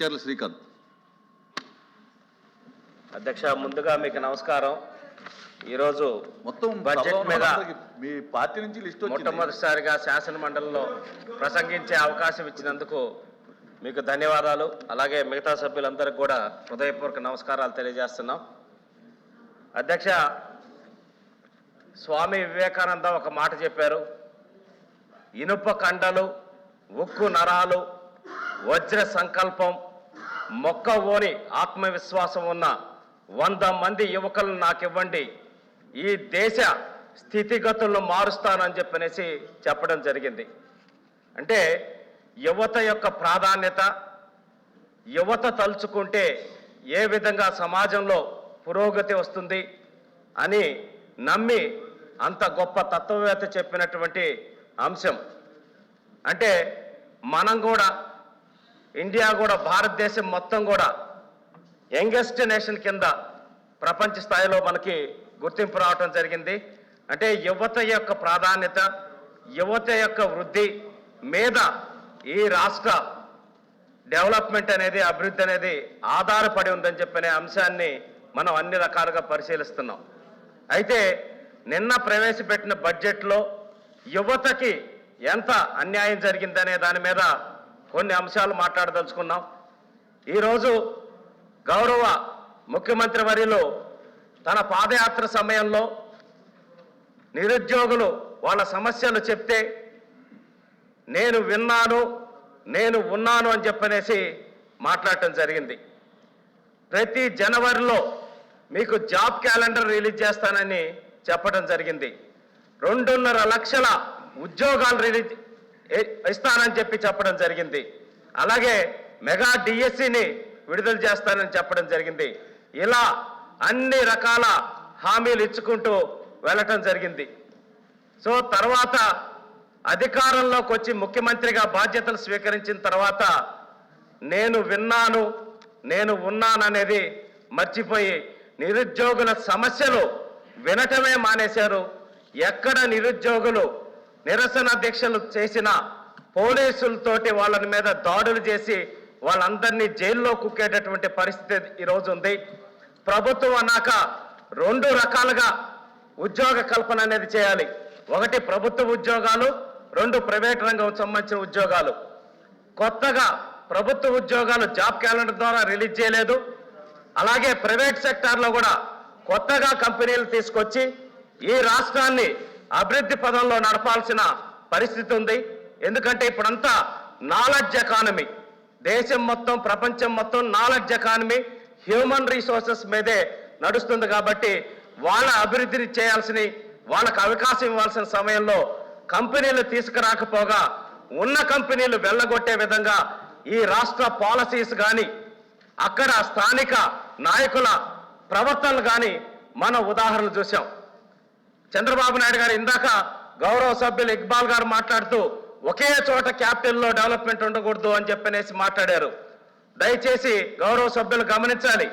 కంచర్ల శ్రీకాంత్. అధ్యక్ష ముందుగా మీకు నమస్కారం. ఈరోజు మొత్తం బడ్జెట్ మీద మీ పార్టీ నుంచి లిస్ట్ మొట్టమొదటిసారిగా శాసన మండలిలో ప్రసంగించే అవకాశం ఇచ్చినందుకు మీకు ధన్యవాదాలు. అలాగే మిగతా సభ్యులందరికీ కూడా హృదయపూర్వక నమస్కారాలు తెలియజేస్తున్నాం. అధ్యక్ష స్వామి వివేకానంద ఒక మాట చెప్పారు. ఇనుప కండలు ఉక్కు నరాలు వజ్ర సంకల్పం మొక్క ఓని ఆత్మవిశ్వాసం ఉన్న వంద మంది యువకులను నాకివ్వండి. ఈ దేశ స్థితిగతులను మారుస్తానని చెప్పనేసి చెప్పడం జరిగింది. అంటే యువత యొక్క ప్రాధాన్యత యువత తలుచుకుంటే ఏ విధంగా సమాజంలో పురోగతి వస్తుంది అని నమ్మి అంత గొప్ప తత్వవేత్త చెప్పినటువంటి అంశం. అంటే మనం కూడా ఇండియా కూడా భారతదేశం మొత్తం కూడా యంగెస్ట్ నేషన్ కింద ప్రపంచ స్థాయిలో మనకి గుర్తింపు రావటం జరిగింది. అంటే యువత యొక్క ప్రాధాన్యత యువత యొక్క వృద్ధి మీద ఈ రాష్ట్ర డెవలప్మెంట్ అనేది అభివృద్ధి అనేది ఆధారపడి ఉందని చెప్పనే అంశాన్ని మనం అన్ని రకాలుగా పరిశీలిస్తున్నాం. అయితే నిన్న ప్రవేశపెట్టిన బడ్జెట్లో యువతకి ఎంత అన్యాయం జరిగిందనే దాని మీద కొన్ని అంశాలు మాట్లాడదలుచుకున్నాం. ఈరోజు గౌరవ ముఖ్యమంత్రి వరిలో తన పాదయాత్ర సమయంలో నిరుద్యోగులు వాళ్ళ సమస్యలు చెప్తే నేను విన్నాను నేను ఉన్నాను అని చెప్పనేసి మాట్లాడటం జరిగింది. ప్రతి జనవరిలో మీకు జాబ్ క్యాలెండర్ రిలీజ్ చేస్తానని చెప్పడం జరిగింది. రెండున్నర లక్షల ఉద్యోగాలు రిలీజ్ ఇస్తానని చెప్పి చెప్పడం జరిగింది. అలాగే మెగా డిఎస్సిని విడుదల చేస్తానని చెప్పడం జరిగింది. ఇలా అన్ని రకాల హామీలు ఇచ్చుకుంటూ వెళ్ళటం జరిగింది. సో తర్వాత అధికారంలోకి వచ్చి ముఖ్యమంత్రిగా బాధ్యతలు స్వీకరించిన తర్వాత నేను విన్నాను నేను ఉన్నాననేది మర్చిపోయి నిరుద్యోగుల సమస్యలు వినటమే మానేశారు. ఎక్కడ నిరుద్యోగులు నిరసన దీక్షలు చేసిన పోలీసులతోటి వాళ్ళని మీద దాడులు చేసి వాళ్ళందరినీ జైల్లో కుక్కేటటువంటి పరిస్థితి ఈరోజు ఉంది. ప్రభుత్వం అన్నాక రెండు రకాలుగా ఉద్యోగ కల్పన అనేది చేయాలి. ఒకటి ప్రభుత్వ ఉద్యోగాలు రెండు ప్రైవేట్ రంగం సంబంధించిన ఉద్యోగాలు. కొత్తగా ప్రభుత్వ ఉద్యోగాలు జాబ్ క్యాలెండర్ ద్వారా రిలీజ్ చేయలేదు. అలాగే ప్రైవేట్ సెక్టార్లో కూడా కొత్తగా కంపెనీలు తీసుకొచ్చి ఈ రాష్ట్రాన్ని అభివృద్ధి పదంలో నడపాల్సిన పరిస్థితి ఉంది. ఎందుకంటే ఇప్పుడంతా నాలెడ్జ్ ఎకానమీ దేశం మొత్తం ప్రపంచం మొత్తం నాలెడ్జ్ ఎకానమీ హ్యూమన్ రీసోర్సెస్ మీదే నడుస్తుంది కాబట్టి వాళ్ళ అభివృద్ధిని చేయాల్సిన వాళ్ళకు అవకాశం ఇవ్వాల్సిన సమయంలో కంపెనీలు తీసుకురాకపోగా ఉన్న కంపెనీలు వెళ్ళగొట్టే విధంగా ఈ రాష్ట్ర పాలసీస్ కానీ అక్కడ స్థానిక నాయకుల ప్రవర్తనలు కానీ మనం ఉదాహరణలు చూసాం చంద్రబాబు నాయుడు గారు ఇందాక గౌరవ సభ్యులు ఇక్బాల్ గారు మాట్లాడుతూ ఒకే చోట క్యాపిటల్లో డెవలప్మెంట్ ఉండకూడదు అని చెప్పనేసి మాట్లాడారు. దయచేసి గౌరవ సభ్యులు గమనించాలి.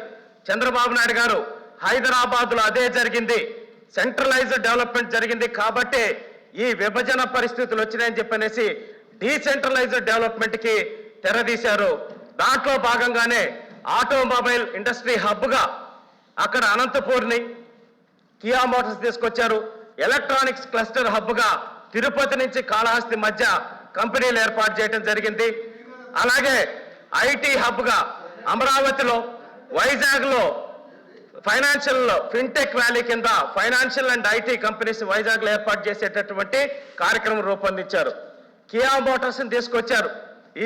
చంద్రబాబు నాయుడు గారు హైదరాబాద్లో అదే జరిగింది. సెంట్రలైజ్డ్ డెవలప్మెంట్ జరిగింది కాబట్టి ఈ విభజన పరిస్థితులు వచ్చినాయని చెప్పనేసి డీసెంట్రలైజ్డ్ డెవలప్మెంట్కి తెరదీశారు. దాంట్లో భాగంగానే ఆటోమొబైల్ ఇండస్ట్రీ హబ్గా అక్కడ అనంతపూర్ని కియా మోటార్స్ తీసుకొచ్చారు. ఎలక్ట్రానిక్స్ క్లస్టర్ హబ్గా తిరుపతి నుంచి కాళహస్తి మధ్య కంపెనీలు ఏర్పాటు చేయడం జరిగింది. అలాగే ఐటీ హబ్గా అమరావతిలో వైజాగ్లో ఫైనాన్షియల్ ఫిన్టెక్ వ్యాలీ కింద ఫైనాన్షియల్ అండ్ ఐటీ కంపెనీస్ వైజాగ్లో ఏర్పాటు చేసేటటువంటి కార్యక్రమం రూపొందించారు. కియా మోటార్స్ తీసుకొచ్చారు.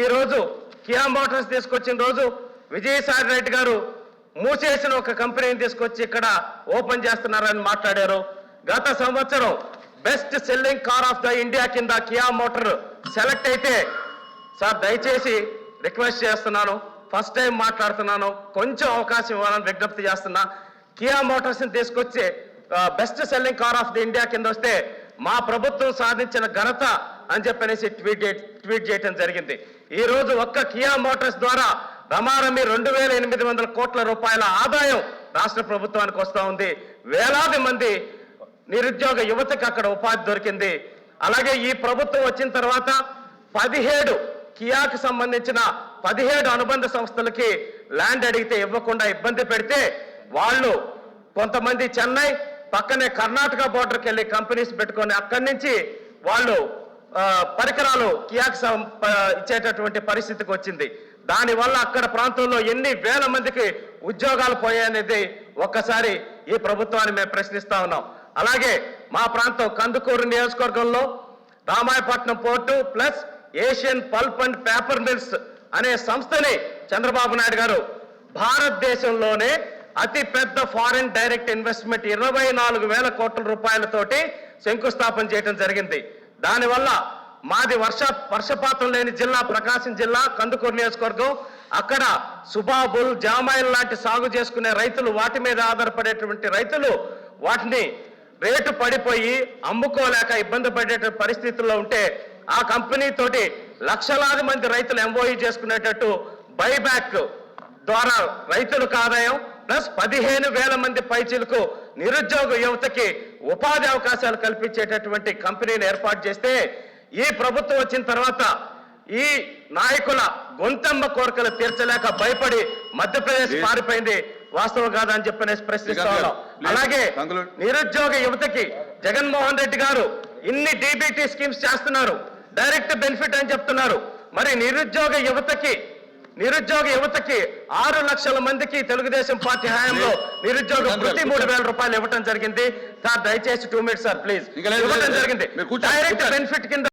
ఈ రోజు కియా మోటార్స్ తీసుకొచ్చిన రోజు విజయసాయి రెడ్డి గారు మూసేసిన ఒక కంపెనీని తీసుకొచ్చి ఇక్కడ ఓపెన్ చేస్తున్నారని మాట్లాడారు. గత సంవత్సరం best selling car of the India కింద కియా మోటార్ సెలెక్ట్ అయితే సార్ దయచేసి రిక్వెస్ట్ చేస్తున్నాను ఫస్ట్ టైం మాట్లాడుతున్నాను కొంచెం అవకాశం ఇవ్వాలని విజ్ఞప్తి చేస్తున్నా. కియా మోటార్స్ని తీసుకొచ్చి best selling car of the India కింద వస్తే మా ప్రభుత్వం సాధించిన ఘనత అని చెప్పనేసి ట్వీట్ ట్వీట్ చేయడం జరిగింది. ఈ రోజు ఒక్క కియా మోటార్స్ ద్వారా రమారమి రెండు వేల ఎనిమిది వందల కోట్ల రూపాయల ఆదాయం రాష్ట్ర ప్రభుత్వానికి వస్తూ ఉంది. వేలాది మంది నిరుద్యోగ యువతకి అక్కడ ఉపాధి దొరికింది. అలాగే ఈ ప్రభుత్వం వచ్చిన తర్వాత పదిహేడు కియాకు సంబంధించిన పదిహేడు అనుబంధ సంస్థలకి ల్యాండ్ అడిగితే ఇవ్వకుండా ఇబ్బంది పెడితే వాళ్ళు కొంతమంది చెన్నై పక్కనే కర్ణాటక బోర్డర్కి వెళ్ళి కంపెనీస్ పెట్టుకొని అక్కడి నుంచి వాళ్ళు పరికరాలు కియాకు సం- ఇచ్చేటటువంటి పరిస్థితికి వచ్చింది. దానివల్ల అక్కడ ప్రాంతంలో ఎన్ని వేల మందికి ఉద్యోగాలు పోయాయనేది ఒక్కసారి ఈ ప్రభుత్వాన్ని మేము ప్రశ్నిస్తా ఉన్నాం. అలాగే మా ప్రాంతం కందుకూరు నియోజకవర్గంలో Ramayapatnam port plus Asian pulp and paper mills అనే సంస్థని చంద్రబాబు నాయుడు గారు భారతదేశంలోనే అతి పెద్ద ఫారిన్ డైరెక్ట్ ఇన్వెస్ట్మెంట్ ఇరవై నాలుగు వేల కోట్ల రూపాయలతోటి శంకుస్థాపన చేయడం జరిగింది. దానివల్ల మాది వర్ష వర్షపాతం లేని జిల్లా ప్రకాశం జిల్లా కందుకూరు నియోజకవర్గం. అక్కడ సుబాబుల్ జామాయిల్ లాంటి సాగు చేసుకునే రైతులు వాటి మీద ఆధారపడేటువంటి రైతులు వాటిని రేటు పడిపోయి అమ్ముకోలేక ఇబ్బంది పడే పరిస్థితుల్లో ఉంటే ఆ కంపెనీతోటి లక్షలాది మంది రైతులు ఎంఓఈ చేసుకునేటట్టు బైబ్యాక్ ద్వారా రైతులకు ఆదాయం ప్లస్ పదిహేను వేల మంది పైచీలకు నిరుద్యోగ యువతకి ఉపాధి అవకాశాలు కల్పించేటటువంటి కంపెనీని ఏర్పాటు చేస్తే ఈ ప్రభుత్వం వచ్చిన తర్వాత ఈ నాయకుల గొంతమ్మ కోరికలు తీర్చలేక భయపడి మధ్యప్రదేశ్. పారిపోయింది వాస్తవం కాదా అని చెప్పనేసి ప్రశ్నిస్తా శ్రీకాంత్ ఉన్నాం గారు, please, అలాగే. నిరుద్యోగ యువతకి జగన్మోహన్ రెడ్డి గారు ఇన్ని డీబీటీ స్కీమ్స్ చేస్తున్నారు డైరెక్ట్ బెనిఫిట్ అని చెప్తున్నారు మరి నిరుద్యోగ యువతకి నిరుద్యోగ యువతకి ఆరు లక్షల మందికి తెలుగుదేశం పార్టీ హయాంలో నిరుద్యోగ వృత్తి మూడు వేల రూపాయలు ఇవ్వటం జరిగింది సార్ దయచేసి టూ మినిట్స్ సార్ ప్లీజ్ లేదు. జరిగింది డైరెక్ట్. బెనిఫిట్ కింద